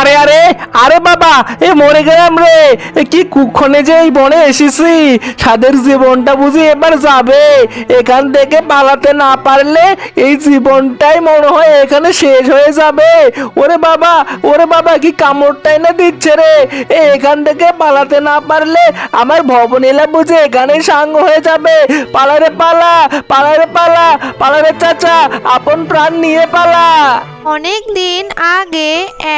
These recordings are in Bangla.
আরে আরে আরে বাবা, এ মরে গেলাম রে। কি কুক্ষণে যে এই বনে এসেছি। সাদের জীবনটা বুঝি এবার যাবে। এখান থেকে পালাতে না পারলে এই জীবনটাই মনে হয় এখানে শেষ হয়ে যাবে। ওরে বাবা ওরে বাবা, কি কামড়টাই না দিচ্ছে রে। এখান থেকে পালাতে না পারলে আমার ভবনীলা বুঝি এখানে সাঙ্গ হয়ে যাবে। পালারে পালা পালারে পালা পালারে চাচা, আপন প্রাণ নিয়ে পালা। অনেক দিন আগে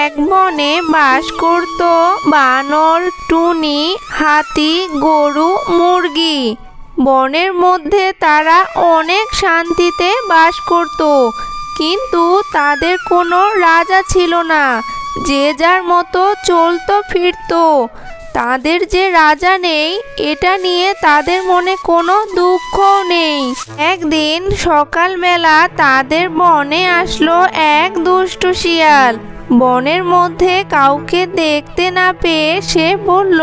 এক বনে বাস করত বানর, টুনি, হাতি, গরু, মুরগি। বনের মধ্যে তারা অনেক শান্তিতে বাস করত, কিন্তু তাদের কোনো রাজা ছিল না। যে যার মতো চলতো, ফিরতো। তাদের যে রাজা নেই, এটা নিয়ে তাদের মনে কোনো দুঃখ নেই। একদিন সকালবেলা তাদের বনে আসলো এক দুষ্টু শিয়াল। বনের মধ্যে কাউকে দেখতে না পেয়ে সে বলল,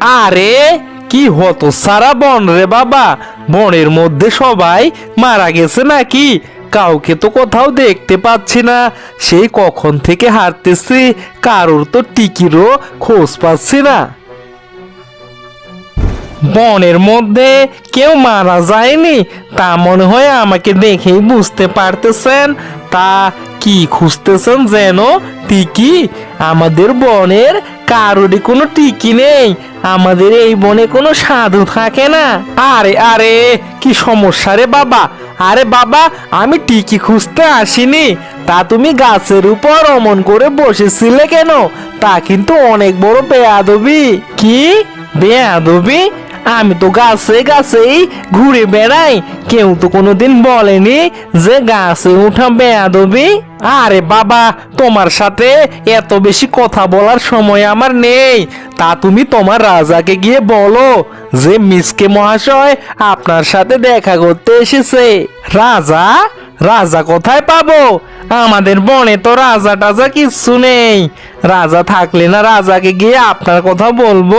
আরে, কি হতো সারা বন রে বাবা? বনের মধ্যে সবাই মারা গেছে নাকি? কাউকে তো কোথাও দেখতে পাচ্ছি না। সেই কখন থেকে হাঁটতেছি কারোর তো টিকিরও খোঁজ পাচ্ছি না। বনের মধ্যে কেউ মারা যায়নি, তা মনে হয় আমাকে দেখেই বুঝতে পারতেছেন। তা কি খুঁজতেছেন যেন? টিকি, আমাদের বনের কারোরই কোনো টিকি নেই। আমাদের এই বনে কোনো সাধু থাকে না। আরে আরে, কি সমস্যা রে বাবা? আরে বাবা, আমি টিকি খুঁজতে আসিনি। তা তুমি গাছের উপর অমন করে বসেছিলে কেন? তা কিন্তু অনেক বড় বেয়াদবি। কি? বেয়াদবি? আমি তো গাছে গাছেই ঘুরে বেড়াই। কেউ তো কোনোদিন বলেনি যে গাছে উঠা বেয়াদবি। আরে বাবা, তোমার সাথে এত বেশি কথা বলার সময় আমার নেই। তা তুমি তোমার রাজাকে গিয়ে বলো যে, মিসকে মহাশয় আপনার সাথে দেখা করতে এসেছে। রাজা? রাজা কোথায় পাবো? আমাদের বনে তো রাজা টাজা কিচ্ছু নেই। রাজা থাকলে না রাজাকে গিয়ে আপনার কথা বলব।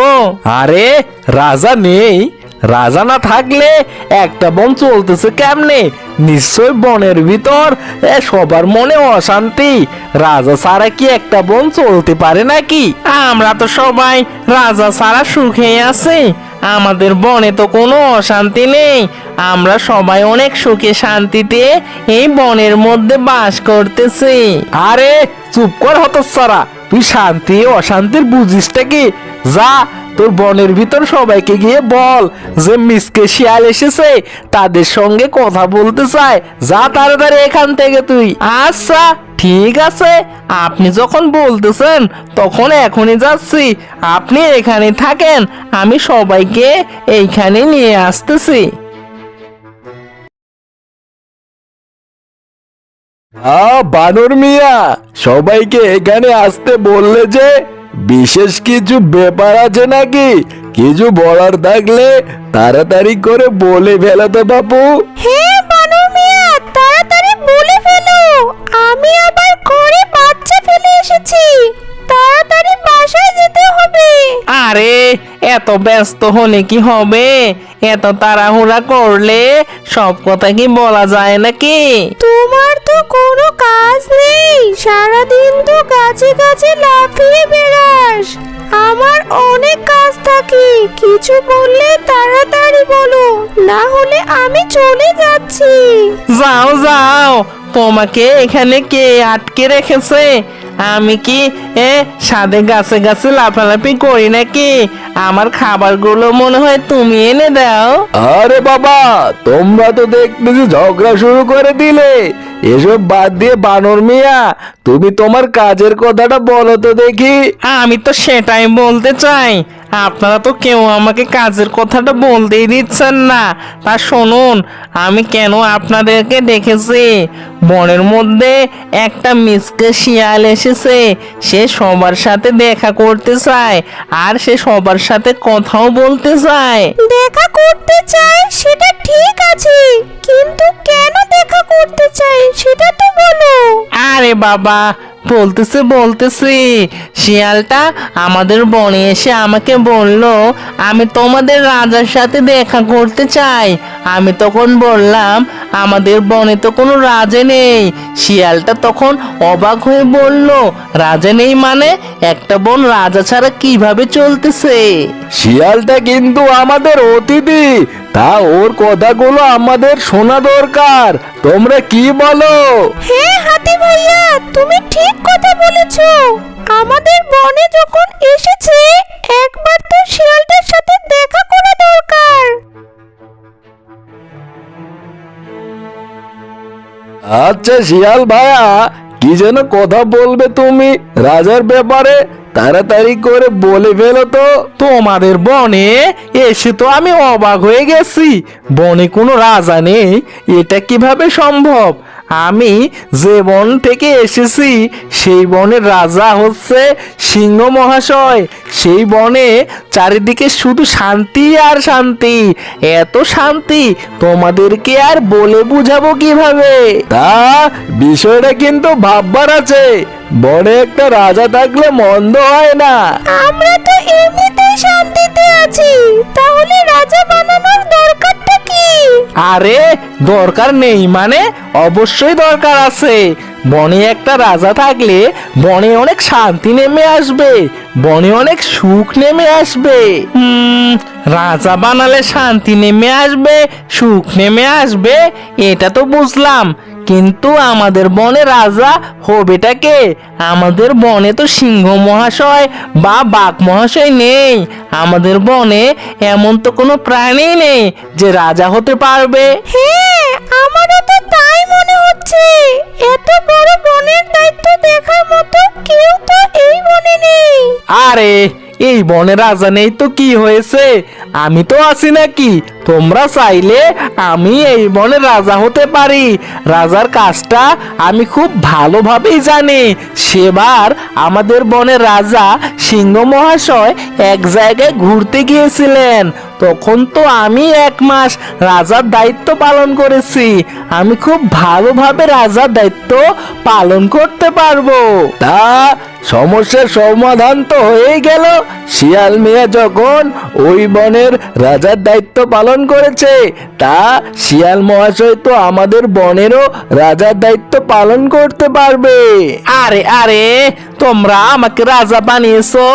আরে, রাজা নেই? রাজা না থাকলে একটা বন চলতেছে কেমনে? নিশ্চয় বনের ভিতর সবার মনে অশান্তি। রাজা ছাড়া কি একটা বন চলতে পারে নাকি? আমরা তো সবাই রাজা ছাড়া সুখে আছি। আমাদের বনে তো কোনো অশান্তি নেই। আমরা সবাই অনেক সুখে শান্তিতে এই বনের মধ্যে বাস করতেছি। আরে, চুপ কর হতসারা তুই শান্তি অশান্তির বুঝিসটা কি? যা তোর বনের ভিতর সবাইকে গিয়ে বল যে মিসকে শিয়াল এসেছে, তাদের সঙ্গে কথা বলতে চায়। যা তাড়াতাড়ি এখান থেকে তুই। আচ্ছা ঠিক আছে। আপনি যখন বলতেছেন, তখন এখনই যাচ্ছি। আপনি এখানে থাকেন, আমি সবাইকে এইখানে নিয়ে আসতেছি। বানর মিয়া, সবাইকে এখানে আসতে বললে যে বিশেষ কিছু ব্যাপার আছে নাকি? কিছু বলার থাকলে তাড়াতাড়ি করে বলে ফেলো তো বাপু। হ্যাঁ বানু মিয়া, তাড়াতাড়ি বলে ফেলো। আমি আবার ঘরে বাচ্চা ফেলে এসেছি। তাড়াতাড়ি বাসায় যেতে হবে? আরে এত ব্যস্ত হলে কি হবে? এত তাড়াহুড়া করলে সব কথা কি বলা যায় নাকি? তোমার তো কোনো কাজ নেই। সারাদিন তো গাছে গাছে লাফিয়ে বেড়াস। আমার অনেক কাজ থাকে। কিছু বললে তাড়াতাড়ি বলো। না হলে আমি চলে যাচ্ছি। যাও যাও। তোমাকে এখানে কে আটকে রেখেছে? আমি কি এ সাদে গাছে গাছে লাফালাফি করি নাকি? আমার খাবারগুলো মনে হয় তুমি এনে দাও। আরে বাবা তোমরা তো দেখতেছি ঝগড়া শুরু করে দিলে। এসব বাদ দিয়ে বানর মিয়া তুমি তোমার কাজের কথাটা বলো তো দেখি। আমি তো সেটাই বলতে চাই। আপনারা তো কেউ আমাকে কাজের কথাটা বলতেই দিচ্ছেন না। তা শুনুন আমি কেন আপনাদেরকে দেখেছি বনের মধ্যে একটা মিসকে শিয়াল এসেছে সে সবার সাথে দেখা করতে চায় আর সে সবার সাথে কথাও বলতে চায়। দেখা করতে চায় সেটা ঠিক আছে কিন্তু কেন দেখা করতে চায় সেটা তো বলো। আরে বাবা বলতেছে বলতেছে। শিয়ালটা আমাদের বনে এসে আমাকে বলল, আমি তোমাদের রাজার সাথে দেখা করতে চাই। আমি তখন বললাম, আমাদের বনে তো কোনো রাজা নেই। শিয়ালটা তখন অবাক হয়ে বলল, রাজা নেই মানে? একটা বন রাজা ছাড়া কীভাবে চলতেছে? শিয়ালটা কিন্তু আমাদের অতিথি। তা ওর কথাগুলো আমাদের শোনা দরকার। তোমরা কি বলো? হ্যাঁ হাতি ভাইয়া তুমি ঠিক কথা বলেছ। আমাদের বনে যখন এসেছে একবার তো শিয়ালটার সাথে দেখা করা দরকার। আচ্ছা শিয়াল ভাইয়া কি যেন কথা বলবে তুমি রাজার ব্যাপারে? তাড়াতাড়ি করে বলে ফেলো তো। তোমাদের বনে এসে তো আমি অবাক হয়ে গেছি। বনে কোনো রাজা নেই। এটা কীভাবে সম্ভব? আমি যে বন থেকে এসেছি সেই বনের রাজা হচ্ছে সিংহ মহাশয়। সেই বনে চারিদিকে শুধু শান্তি আর শান্তি। এত শান্তি তোমাদেরকে আর বলে বুঝাবো কীভাবে? তা বিষয়টা কিন্তু ভাববার আছে। বনে একটা রাজা থাকলে মন্দ হয় না। আমরা তো এমনিতেই শান্তিতে আছি। তাহলে রাজা বানানোর দরকারটা কি আরে, দরকার নেই মানে অবশ্যই দরকার আছে। বনে একটা রাজা থাকলে বনে অনেক শান্তি নেমে আসবে, বনে অনেক সুখ নেমে আসবে। রাজা বানালে শান্তি নেমে আসবে, সুখ নেমে আসবে, এটা তো বুঝলাম। কিন্তু আমাদের বনে রাজা হবেটা কে? আমাদের বনে তো সিংহ মহাশয় বা বাঘ মহাশয় নেই। আমাদের বনে এমন তো কোনো প্রাণী নেই যে রাজা হতে পারবে। হ্যাঁ আমারও তো তাই মনে হচ্ছে। এত বড় বনের দায়িত্ব দেখার মতো কেউ তো এই বনে নেই। আরে এই বনে রাজা নেই তো কি হয়েছে? আমি তো আছি নাকি? তোমরা চাইলে আমি এই বনে রাজা হতে পারি। রাজার কাজটা আমি খুব ভালোভাবেই জানি। সেবার আমাদের বনের রাজা সিংহ মহাশয় এক জায়গায় ঘুরতে গিয়েছিলেন। তখন তো আমি এক মাস রাজার দায়িত্ব পালন করেছি। আমি খুব ভালোভাবে রাজার দায়িত্ব পালন করতে পারব। তা সমস্যার সমাধান তো হয়েই গেল। শিয়াল মিয়া যখন ওই বনের রাজার দায়িত্ব পালন করেছে তা শিয়াল মহাশয় তো আমাদের বনেরও রাজার দায়িত্ব পালন করতে পারবে। আরে আরে তোমরা আমাকে রাজা বানিয়েছো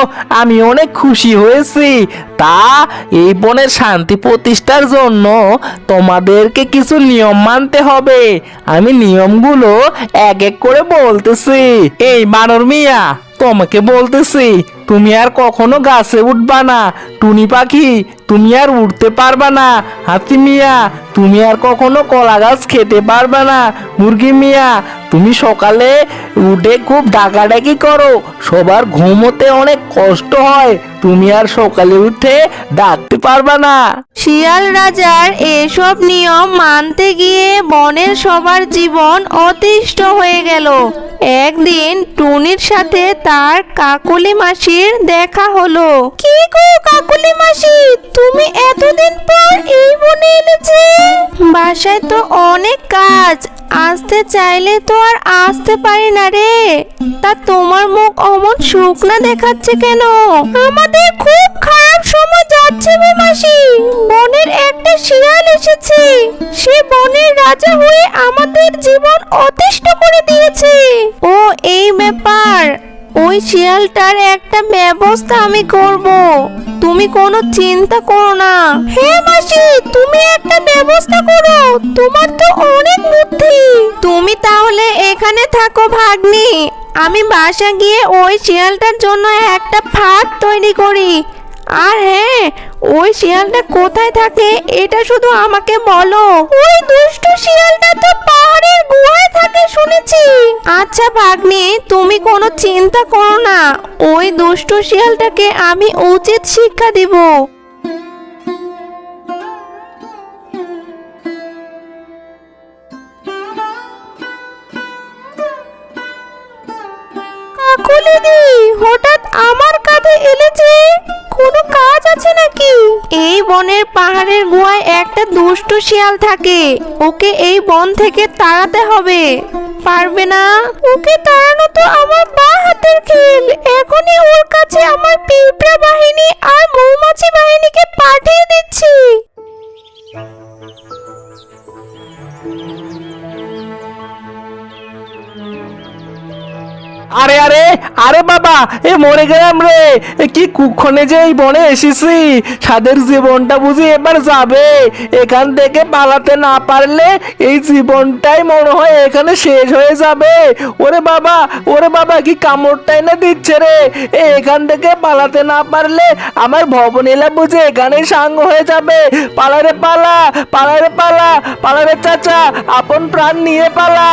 আমি অনেক খুশি হয়েছি। তা এই বনের শান্তি প্রতিষ্ঠার জন্য তোমাদেরকে কিছু নিয়ম মানতে হবে। আমি নিয়মগুলো এক এক করে বলতেছি। এই বানর মিয়া, তোমাকে বলতেছি, তুমি আর কখনো গাছে উঠবা না। টুনি পাখি তুমি আর উঠতে পারবা না হাতি মিয়া। তুমি আর কখনো কলা গাছ খেতে পারবে না মুরগি মিয়া। তুমি সকালে উঠে খুব ডাকাডাকি করো সবার ঘুমোতে অনেক কষ্ট হয়। তুমি আর সকালে উঠে ডাকতে পারবে না। শিয়াল রাজার এসব নিয়ম মানতে গিয়ে বনের সবার জীবন অতিষ্ঠ হয়ে গেল। একদিন টুনির সাথে তার কাকুলি মাসির দেখা হলো। কি গো কাকুলি মাসি? তুমি এতদিন পর এই বনে এনেছে? বাসায় তো অনেক কাজ, আসতে চাইলে তো আর আসতে পারি না রে। তা তোমার মুখ অমন শুকনা দেখাচ্ছে কেন? আমাদের খুব খারাপ সময় যাচ্ছে গো মাসি। বনের একটা শিয়াল এসেছে। সে বনের রাজা হয়ে আমাদের জীবন অতিষ্ঠ করে দিয়েছে। ও, এই ব্যাপার। ওই শিয়ালটার একটা ব্যবস্থা আমি করব। তুমি কোনো চিন্তা করো না। হ্যাঁ মাসি, তুমি একটা ব্যবস্থা করো। তোমার তো অনেক বুদ্ধি। তুমি তাহলে এখানে থাকো ভাগ্নি। আমি বাসা গিয়ে ওই শিয়ালটার জন্য একটা ফাঁদ তৈরি করি। আর হ্যাঁ ওই শিয়ালটা কোথায় থাকে এটা শুধু আমাকে বলো। ওই দুষ্ট শিয়ালটা তো পাহাড়ের গুহায় থাকে শুনেছি। আচ্ছা ভাগ্নি, তুমি কোনো চিন্তা করো না। ওই দুষ্ট শিয়ালটাকে আমি উচিত শিক্ষা দিব। কাকুলিদি হঠাৎ আমার কাঁধে এলে যে কোনো কাজ আছে নাকি? এই বনের পাহাড়ের গুহায় একটা দুষ্ট শিয়াল থাকে। ওকে এই বন থেকে তাড়াতে হবে। পারবে না? ওকে তাড়ানো তো আমার বা হাতের খেল। এখনই ওর কাছে আমার পিঁপড়া বাহিনী আর মৌমাছি বাহিনীকে পাঠিয়ে দিচ্ছি। আরে আরে আরে বাবা, এ মরে গেলাম রে। কি কুক্ষণে যে এই বনে এসেছি। সাদের জীবনটা বুঝি এবার যাবে। এখান থেকে পালাতে না পারলে এই জীবনটাই মনে হয় এখানে শেষ হয়ে যাবে। ওরে বাবা ওরে বাবা, কি কামড়টাই না দিচ্ছে রে। এখান থেকে পালাতে না পারলে আমার ভবন ভবনীলা বুঝি এখানে সাঙ্গ হয়ে যাবে। পালা রে, পালা পালারে পালা পালারে চাচা, আপন প্রাণ নিয়ে পালা।